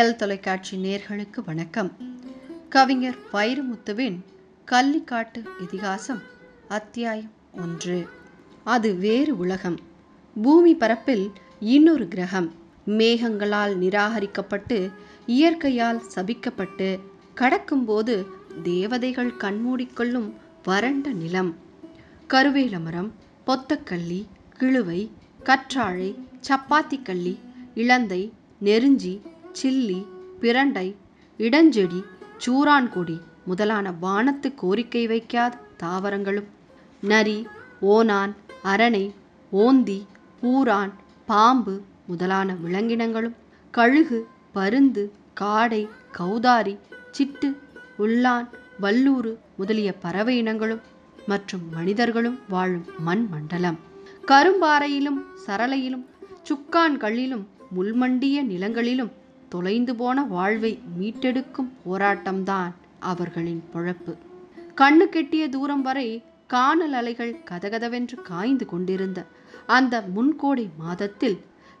L தொலைக்காட்சி நேர்களுக்கு வணக்கம். கவிஞர் வைரமுத்துவின் கள்ளிக்காட்டு இதிகாசம் அத்தியாயம் ஒன்று. அது வேறு உலகம். பூமி பரப்பில் இன்னொரு கிரகம். மேகங்களால் நிராகரிக்கப்பட்டு இயற்கையால் சபிக்கப்பட்டு கடக்கும்போது தேவதைகள் கண்மூடிக்கொள்ளும் வறண்ட நிலம். கருவேல மரம் பொத்தக்கள்ளி கிழுவை கற்றாழை சப்பாத்திக்கள்ளி இளந்தை நெருஞ்சி சில்லி பிரண்டை இடஞ்செடி சூரான்கொடி முதலான வானத்து கோரிக்கை வைக்காத தாவரங்களும். நரி ஓனான் அரணை ஓந்தி பூரான் பாம்பு முதலான விலங்கினங்களும். கழுகு பருந்து காடை கௌதாரி சிட்டு உள்ளான் வல்லூறு முதலிய பறவை இனங்களும் மற்றும் மனிதர்களும் வாழும் மண் மண்டலம். கரும்பாறையிலும் சரளையிலும் சுக்கான் கல்லிலும் முள்மண்டிய நிலங்களிலும் தொலைந்து போன வாழ்வை மீட்டெடுக்கும் போராட்டம்தான் அவர்களின் பொழப்பு. கண்ணு கெட்டிய தூரம் வரை காணல் அலைகள் கதகதவென்று காய்ந்து கொண்டிருந்த அந்த முன்கோடை மாதத்தில்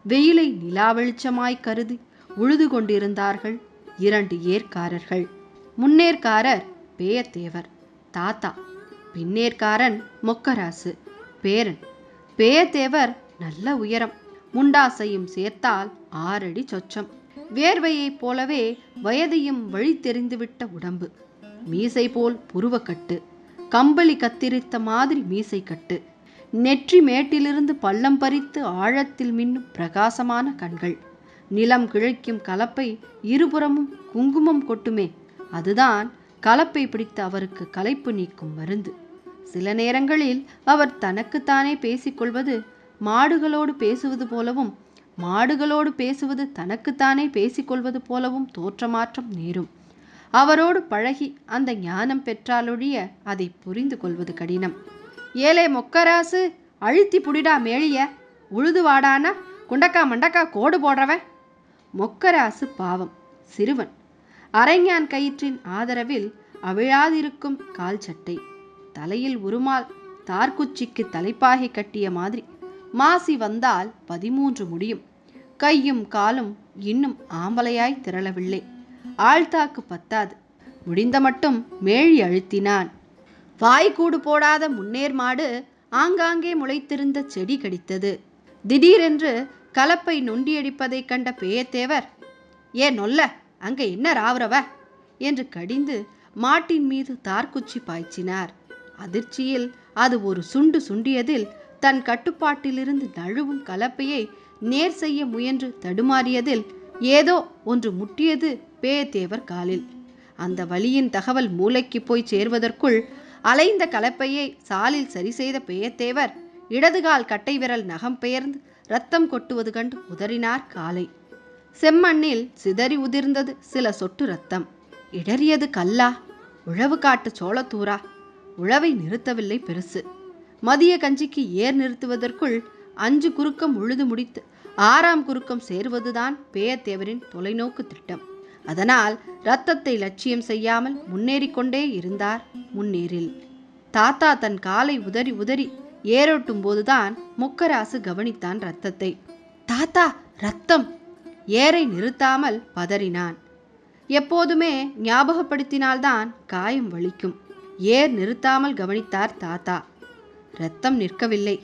வெயிலை நிலா வெளிச்சமாய் கருதி உழுது கொண்டிருந்தார்கள் இரண்டு ஏற்காரர்கள். முன்னேற்காரர் பேயத்தேவர் தாத்தா. பின்னேற்காரன் மொக்கராசு பேரன். பேயத்தேவர் நல்ல உயரம் முண்டாசையும் சேர்த்தால் ஆறடி சொச்சம். வேர்வையைப் போலவே வயதையும் வழி தெரிந்துவிட்ட உடம்பு. மீசை போல் புருவக்கட்டு. கம்பளி கத்திரித்த மாதிரி மீசை கட்டு நெற்றி மேட்டிலிருந்து பள்ளம் பறித்து ஆழத்தில் மின்னும் பிரகாசமான கண்கள். நிலம் கிழைக்கும் கலப்பை இருபுறமும் குங்குமம் கொட்டுமே. அதுதான் கலப்பை பிடித்த அவருக்கு களைப்பு நீக்கும் மருந்து. சில நேரங்களில் அவர் தனக்குத்தானே பேசிக்கொள்வது மாடுகளோடு பேசுவது போலவும் மாடுகளோடு பேசுவது தனக்குத்தானே பேசிக்கொள்வது போலவும் தோற்றமாற்றம் நேரும். அவரோடு பழகி அந்த ஞானம் பெற்றாலொழிய அதை புரிந்து கொள்வது கடினம். ஏலே மொக்கராசு அழுத்தி புடிடா மேழிய உழுது வாடானா குண்டக்கா மண்டக்கா கோடு போடுறவன் மொக்கராசு பாவம் சிறுவன். அரைஞான் கயிற்றின் ஆதரவில் அவிழாதிருக்கும் கால் சட்டை தலையில் உருமால் தார்குச்சிக்கு தலைப்பாகை கட்டிய மாதிரி. மாசி வந்தால் பதிமூன்று முடியும். கையும் காலும் இன்னும் ஆம்பலையாய் திரளவில்லை. ஆழ்த்தாக்கு பத்தாது. முடிந்த மட்டும் மேழி அழுத்தினான். வாய்க்கூடு போடாத முன்னேர் மாடு ஆங்காங்கே முளைத்திருந்த செடி கடித்தது. திடீரென்று கலப்பை நொண்டியடிப்பதைக் கண்ட பேயத்தேவர் ஏ நொல்ல அங்கே என்ன ராவுறவ? என்று கடிந்து மாட்டின் மீது தார்குச்சி பாய்ச்சினார். அதிர்ச்சியில் அது ஒரு சுண்டு சுண்டியதில் தன் கட்டுப்பாட்டிலிருந்து நழுவும் கலப்பையை நேர் செய்ய முயன்று தடுமாறியதில் ஏதோ ஒன்று முட்டியது பேயத்தேவர் காலில். அந்த வழியின் தகவல் மூளைக்கு போய் சேர்வதற்குள் அலைந்த கலப்பையை சாலில் சரி செய்த பேயத்தேவர் இடதுகால் கட்டை விரல் நகம் பெயர்ந்து ரத்தம் கொட்டுவது கண்டு உதறினார் காலை. செம்மண்ணில் சிதறி உதிர்ந்தது சில சொட்டு ரத்தம் இடறியது கல்லா? உழவு காட்டு சோளத்தூரா? உழவை நிறுத்தவில்லை பெருசு. மதிய கஞ்சிக்கு ஏர் நிறுத்துவதற்குள் அஞ்சு குறுக்கம் உழுது முடித்து ஆறாம் குறுக்கம் சேருவதுதான் பேயத்தேவரின் தொலைநோக்கு திட்டம். அதனால் இரத்தத்தை லட்சியம் செய்யாமல் முன்னேறிக்கொண்டே இருந்தார் முன்னேறில் தாத்தா தன் காலை உதறி உதறி ஏரோட்டும் போதுதான் முக்கராசு கவனித்தான் ரத்தத்தை தாத்தா ரத்தம் ஏரை நிறுத்தாமல் பதறினான். எப்போதுமே ஞாபகப்படுத்தினால்தான் காயம் வலிக்கும். ஏர் நிறுத்தாமல் கவனித்தார் தாத்தா. ரத்தம் நிற்கவில்லை.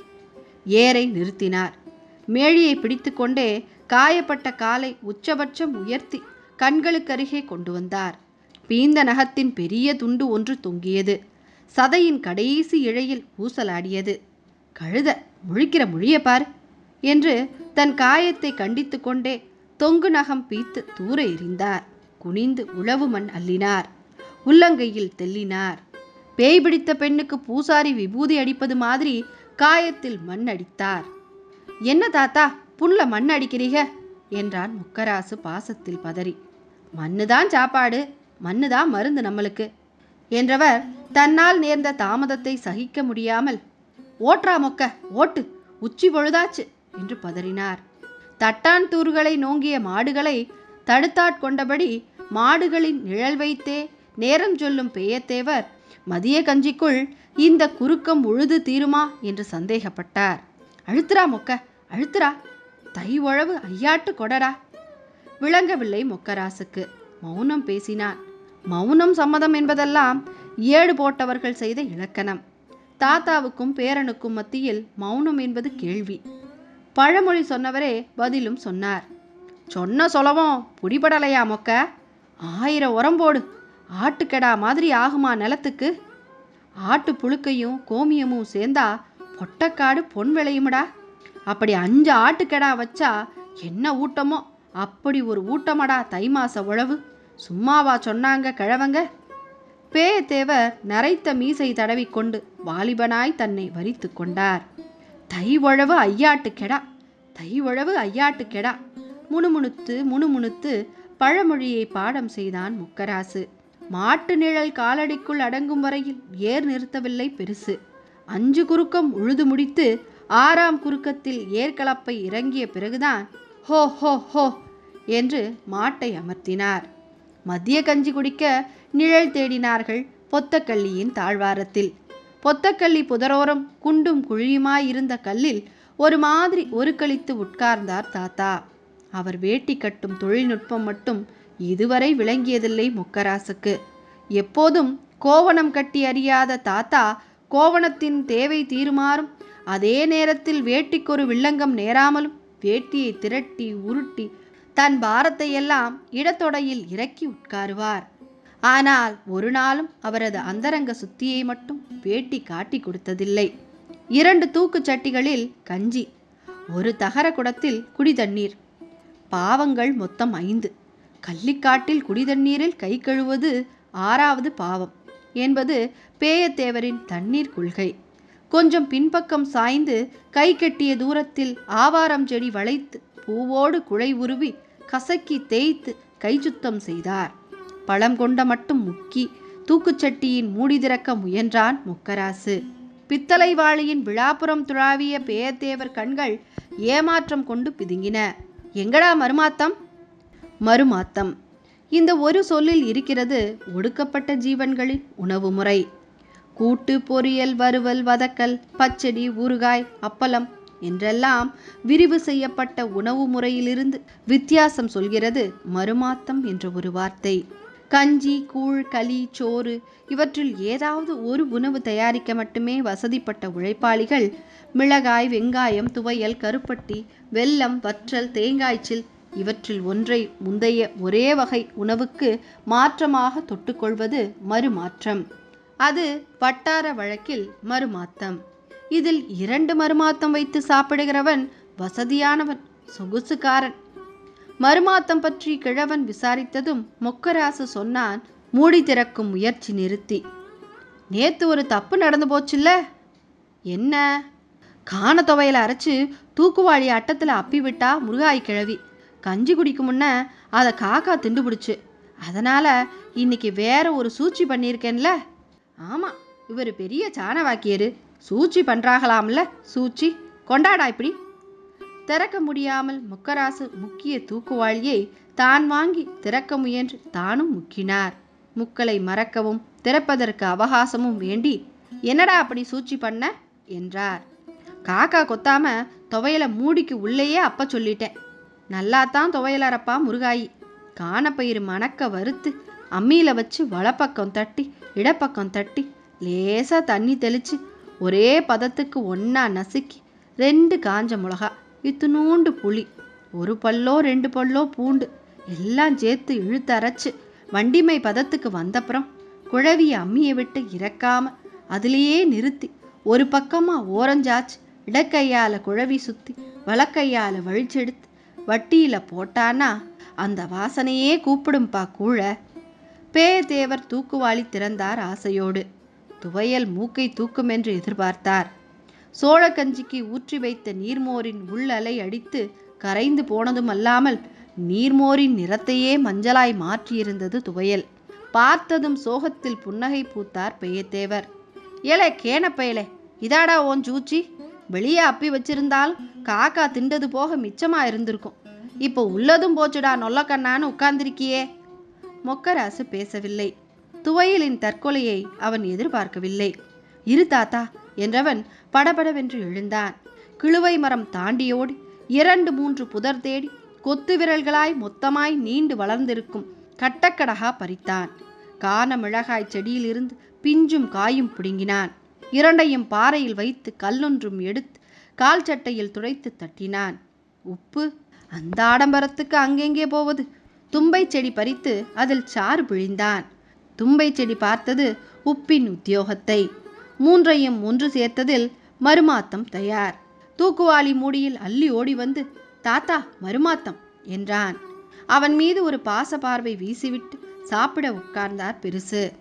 ஏரை நிறுத்தினார். மேழியை பிடித்துக்கொண்டே காயப்பட்ட காலை உச்சபட்சம் உயர்த்தி கண்களுக்கருகே கொண்டு வந்தார். பீந்த நகத்தின் பெரிய துண்டு ஒன்று தொங்கியது. சதையின் கடைசி இழையில் ஊசலாடியது. கழுத முழிக்கிற மொழிய பார் என்று தன் காயத்தை கண்டித்து கொண்டே தொங்கு நகம் பீத்து தூர எறிந்தார். குனிந்து உழவு மண் அள்ளினார். உள்ளங்கையில் தெல்லினார் பேய் பிடித்த பெண்ணுக்கு பூசாரி விபூதி அடிப்பது மாதிரி காயத்தில் மண் அடித்தார் என்ன தாத்தா புல்ல மண் அடிக்கிறீங்க என்றான் முக்கராசு பாசத்தில் பதறி. மண்ணுதான் சாப்பாடு மண்ணுதான் மருந்து நம்மளுக்கு. என்றவர் தன்னால் நேர்ந்த தாமதத்தை சகிக்க முடியாமல் ஓட்ரா மொக்க ஓட்டு உச்சி பொழுதாச்சு என்று பதறினார். தட்டான் தூர்களை நோங்கிய மாடுகளை தடுத்தாட்கொண்டபடி மாடுகளின் நிழல் வைத்தே நேரம் சொல்லும் பெயத்தேவர் மதிய கஞ்சிக்குள் இந்த குறுக்கம் உழுது தீருமா என்று சந்தேகப்பட்டார். அழுத்துறா மொக்க அழுத்துறா. தை உழவு ஐயாட்டு கொடரா விளங்கவில்லை மொக்கராசுக்கு. மௌனம் பேசினான். மௌனம் சம்மதம் என்பதெல்லாம் ஏடு போட்டவர்கள் செய்த இலக்கணம். தாத்தாவுக்கும் பேரனுக்கும் மத்தியில் மௌனம் என்பது கேள்வி. பழமொழி சொன்னவரே பதிலும் சொன்னார். சொன்ன சொல்லவும் புடிபடலையா மொக்க? ஆயிரம் உரம் போடு. ஆட்டுக்கடா மாதிரி ஆகுமா நிலத்துக்கு? ஆட்டு புழுக்கையும் கோமியமும் சேர்ந்தா பொட்டக்காடு பொன் விளையுமடா. அப்படி அஞ்சு ஆட்டுக்கடா வச்சா என்ன ஊட்டமோ? அப்படி ஒரு ஊட்டமடா தை மாச உழவு. சும்மாவா சொன்னாங்க கிழவங்க. பேயத்தேவர் நரைத்த மீசை தடவிக்கொண்டு வாலிபனாய் தன்னை வரித்து கொண்டார். தை உழவு ஐயாட்டு கெடா தை உழவு ஐயாட்டு கெடா முணுமுணுத்து முணுமுணுத்து பழமொழியை பாடம் செய்தான் முக்கராசு. மாட்டு நிழல் காலடிக்குள் அடங்கும் வரையில் ஏர் நிறுத்தவில்லை பெருசு. அஞ்சு குறுக்கம் உழுது முடித்து ஆறாம் குறுக்கத்தில் ஏர்கலப்பை இறங்கிய பிறகுதான் ஹோ ஹோ ஹோ என்று மாட்டை அமர்த்தினார். மதிய கஞ்சி குடிக்க நிழல் தேடினார்கள் பொத்தக்கள்ளியின் தாழ்வாரத்தில். பொத்தக்கள்ளி புதரோரம் குண்டும் குழியுமாயிருந்த கல்லில் ஒரு மாதிரி ஒரு கழித்து உட்கார்ந்தார் தாத்தா. அவர் வேட்டி கட்டும் தொழில்நுட்பம் மட்டும் இதுவரை விளங்கியதில்லை முக்கராசுக்கு. எப்போதும் கோவணம் கட்டி அறியாத தாத்தா கோவணத்தின் தேவை தீருமாறும் அதே நேரத்தில் வேட்டிக்கொரு வில்லங்கம் நேராமலும் வேட்டியை திரட்டி உருட்டி தன் பாரத்தை எல்லாம் இடத்தொடையில் இறக்கி உட்காருவார். ஆனால் ஒரு நாளும் அவரது அந்தரங்க சுத்தியை மட்டும் வேட்டி காட்டி கொடுத்ததில்லை. இரண்டு தூக்குச் சட்டிகளில் கஞ்சி ஒரு தகர குடத்தில் குடி தண்ணீர் பாவங்கள் மொத்தம் ஐந்து. கள்ளிக்காட்டில் குடிதண்ணீரில் கை கழுவது ஆறாவது பாவம் என்பது பேயத்தேவரின் தண்ணீர் கொள்கை. கொஞ்சம் பின்பக்கம் சாய்ந்து கை கட்டிய தூரத்தில் ஆவாரம் செடி வளைத்து பூவோடு குழை உருவி கசக்கி தேய்த்து கை சுத்தம் செய்தார். பழம் கொண்ட மட்டும் முக்கி தூக்குச்சட்டியின் மூடி திறக்க முயன்றான் முக்கராசு. பித்தளை வாளியின் விழாப்புறம் துழாவிய பேயத்தேவர் கண்கள் ஏமாற்றம் கொண்டு பிதுங்கின. எங்கடா மருமாத்தம்? மறுமாத்தம். இந்த ஒரு சொல்லில் இருக்கிறது ஒடுக்கப்பட்ட ஜீவன்களின் உணவு முறை. கூட்டு பொரியல் வறுவல் வதக்கல் பச்சடி ஊறுகாய் அப்பளம் என்றெல்லாம் விரிவு செய்யப்பட்ட உணவு முறையிலிருந்து வித்தியாசம் சொல்கிறது மறுமாத்தம் என்ற ஒரு வார்த்தை. கஞ்சி கூழ் களி சோறு இவற்றில் ஏதாவது ஒரு உணவு தயாரிக்க மட்டுமே வசதிப்பட்ட உழைப்பாளிகள் மிளகாய் வெங்காயம் துவையல் கருப்பட்டி வெல்லம் வற்றல் தேங்காய்ச்சில் இவற்றில் ஒன்றை முந்தைய ஒரே வகை உணவுக்கு மாற்றமாக தொட்டுக்கொள்வது மறுமாற்றம். அது வட்டார வழக்கில் மறுமாத்தம். இதில் இரண்டு மறுமாத்தம் வைத்து சாப்பிடுகிறவன் வசதியானவன் சொகுசுக்காரன். மறுமாத்தம் பற்றி கிழவன் விசாரித்ததும் மொக்கராசு சொன்னான் மூடி திறக்கும் முயற்சி நிறுத்தி. நேத்து ஒரு தப்பு நடந்து போச்சுல்ல? என்ன? காண துவையில அரைச்சு தூக்குவாளி அட்டத்தில் அப்பி விட்டா முருகாய் கிழவி கஞ்சி குடிக்கும் முன்ன அதை காக்கா திண்டு பிடிச்சு. இன்னைக்கு வேற ஒரு சூழ்ச்சி பண்ணியிருக்கேன்ல. ஆமாம் இவர் பெரிய சாணவாக்கியர். சூழ்ச்சி பண்ணுறாகலாம்ல சூழ்ச்சி. கொண்டாடா இப்படி. திறக்க முடியாமல் முக்கராசு முக்கிய தூக்குவாளியை தான் வாங்கி திறக்க முயன்று தானும் முக்கினார். முக்களை மறக்கவும் திறப்பதற்கு அவகாசமும் வேண்டி என்னடா அப்படி சூழ்ச்சி பண்ண? என்றார். காக்கா கொத்தாம துவையலை மூடிக்கு உள்ளேயே அப்ப சொல்லிட்டேன். நல்லாத்தான் துவையலறப்பா முருகாயி. காணப்பயிர் மணக்க வறுத்து அம்மியில் வச்சு வலப்பக்கம் தட்டி இடப்பக்கம் தட்டி லேசாக தண்ணி தெளித்து ஒரே பதத்துக்கு ஒன்றா நசுக்கி ரெண்டு காஞ்ச மிளகா இத்துணூண்டு புளி ஒரு பல்லோ ரெண்டு பல்லோ பூண்டு எல்லாம் சேர்த்து இழுத்து அரைச்சு வண்டிமை பதத்துக்கு வந்தப்புறம் குழவிய அம்மியை விட்டு இறக்காம அதிலேயே நிறுத்தி ஒரு பக்கமாக ஓரஞ்சாச்சு இடக்கையால் குழவி சுற்றி வலக்கையால் வழிச்செடுத்து வட்டியில போட்டானா? அந்த வாசனையே கூப்பிடும்பா கூழ. பேயத்தேவர் தூக்குவாளி திறந்தார் ஆசையோடு. துவையல் மூக்கை தூக்கும் என்று எதிர்பார்த்தார். சோழக்கஞ்சிக்கு ஊற்றி வைத்த நீர்மோரின் உள்ளலை அடித்து கரைந்து போனதும் அல்லாமல் நீர்மோரின் நிறத்தையே மஞ்சளாய் மாற்றியிருந்தது துவையல். பார்த்ததும் சோகத்தில் புன்னகை பூத்தார் பெயத்தேவர் ஏலே கேன பயலே இதாடா ஓன் ஜூச்சி? வெளியே அப்பி வச்சிருந்தால் காக்கா திண்டது போக மிச்சமா இருந்திருக்கும். இப்போ உள்ளதும் போச்சுடா நொல்லக்கண்ணான்னு உட்கார்ந்திருக்கியே. மொக்கராசு பேசவில்லை. துவையலின் தற்கொலையை அவன் எதிர்பார்க்கவில்லை. இரு தாத்தா என்றவன் படபடவென்று எழுந்தான். கிழுவை மரம் தாண்டியோடி இரண்டு மூன்று புதர் தேடி கொத்து விரல்களாய் மொத்தமாய் நீண்டு வளர்ந்திருக்கும் கட்டக்கடகா பறித்தான். கான மிளகாய் செடியிலிருந்து பிஞ்சும் காயும் பிடுங்கினான். இரண்டையும் பாறையில் வைத்து கல்லொன்றும் எடுத்து கால் சட்டையில் துடைத்து தட்டினான். உப்பு அந்த ஆடம்பரத்துக்கு அங்கெங்கே போவது? தும்பை செடி பறித்து அதில் சாறு பிழிந்தான். தும்பை செடி பார்த்தது உப்பின் உத்தியோகத்தை. மூன்றையும் ஒன்று சேர்த்ததில் மறுமாத்தம் தயார். தூக்குவாளி மூடியில் அள்ளி ஓடி வந்து தாத்தா மறுமாத்தம் என்றான். அவன் மீது ஒரு பாச பார்வை வீசிவிட்டு சாப்பிட உட்கார்ந்தார் பெருசு.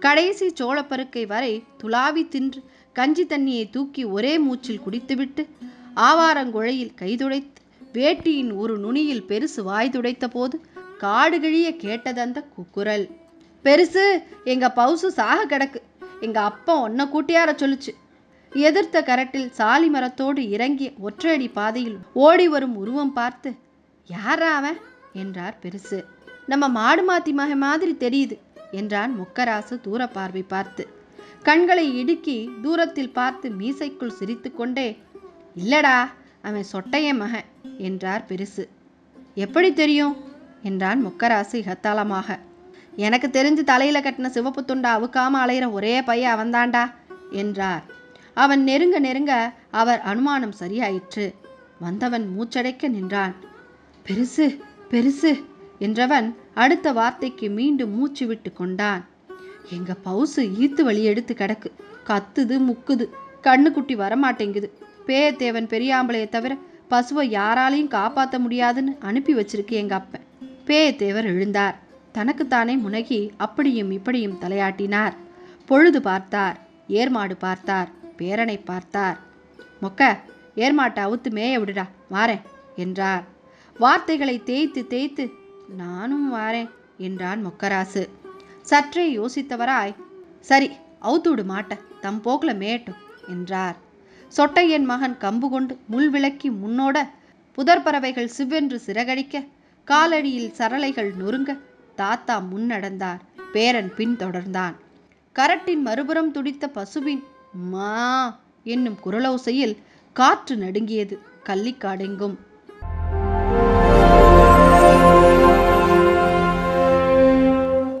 கடைசி சோளப்பருக்கை வரை துளாவி தின்று கஞ்சி தண்ணியை தூக்கி ஒரே மூச்சில் குடித்துவிட்டு ஆவாரங்குழையில் கைதுடைத்து வேட்டியின் ஒரு நுனியில் பெருசு வாய் துடைத்த போது காடுகிழிய கேட்டதந்த குக்குரல் பெருசு எங்க பவுசு சாக கிடக்கு. எங்க அப்பா ஒன்ன கூட்டியார சொல்லுச்சு. எதிர்த்த கரட்டில் சாலி மரத்தோடு இறங்கிய ஒற்றையடி பாதையில் ஓடி வரும் உருவம் பார்த்து யாரா அவன்? என்றார் பெருசு. நம்ம மாடு மாத்தி மகன் மாதிரி தெரியுது. என்றான் முக்கராசு தூர பார்வை பார்த்து. கண்களை இடுக்கி தூரத்தில் பார்த்து மீசைக்குள் சிரித்துக்கொண்டே இல்லடா அவன் சொட்டைய மகன் என்றார் பெருசு. எப்படி தெரியும்? என்றான் முக்கராசு இகத்தாளமாக. எனக்கு தெரிஞ்சு தலையில கட்டின சிவப்பு துண்டா அவுக்காம அலையிற ஒரே பையன் அவன்தாண்டா என்றார். அவன் நெருங்க நெருங்க அவர் அனுமானம் சரியாயிற்று. வந்தவன் மூச்சடைக்க நின்றான். பெருசு பெருசு என்றவன் அடுத்த வார்த்தைக்கு மீண்டும் மூச்சு விட்டு கொண்டான். எங்க பவுசு ஈத்து வழி எடுத்து கிடக்கு. கத்துது முக்குது. கண்ணுக்குட்டி வரமாட்டேங்குது. பேயத்தேவன் பெரியாம்பளையை தவிர பசுவை யாராலையும் காப்பாற்ற முடியாதுன்னு அனுப்பி வச்சிருக்கு எங்க அப்பன். பேயத்தேவர் எழுந்தார். தனக்குத்தானே முனகி அப்படியும் இப்படியும் தலையாட்டினார். பொழுது பார்த்தார். ஏர்மாடு பார்த்தார். பேரனை பார்த்தார். மொக்க ஏர்மாட்டை அவுத்து மேய விடுடா. வாரேன் என்றார். வார்த்தைகளை தேய்த்து தேய்த்து நானும் வாரேன் என்றான் மொக்கராசு. சற்றே யோசித்தவராய் சரி அவுத்துடு மாட்ட தம் போக்கில் மேட்டும் என்றார். சொட்டையன் மகன் கம்பு கொண்டு முள் விளக்கி முன்னோட புதற்பறவைகள் சிவ்வென்று சிவென்று சிறகடிக்க காலடியில் சரளைகள் நொறுங்க தாத்தா முன்னடந்தார் பேரன் பின் தொடர்ந்தான். கரட்டின் மறுபுறம் துடித்த பசுவின் மா என்னும் குரலோசையில் காற்று நடுங்கியது கள்ளிக்காடெங்கும்.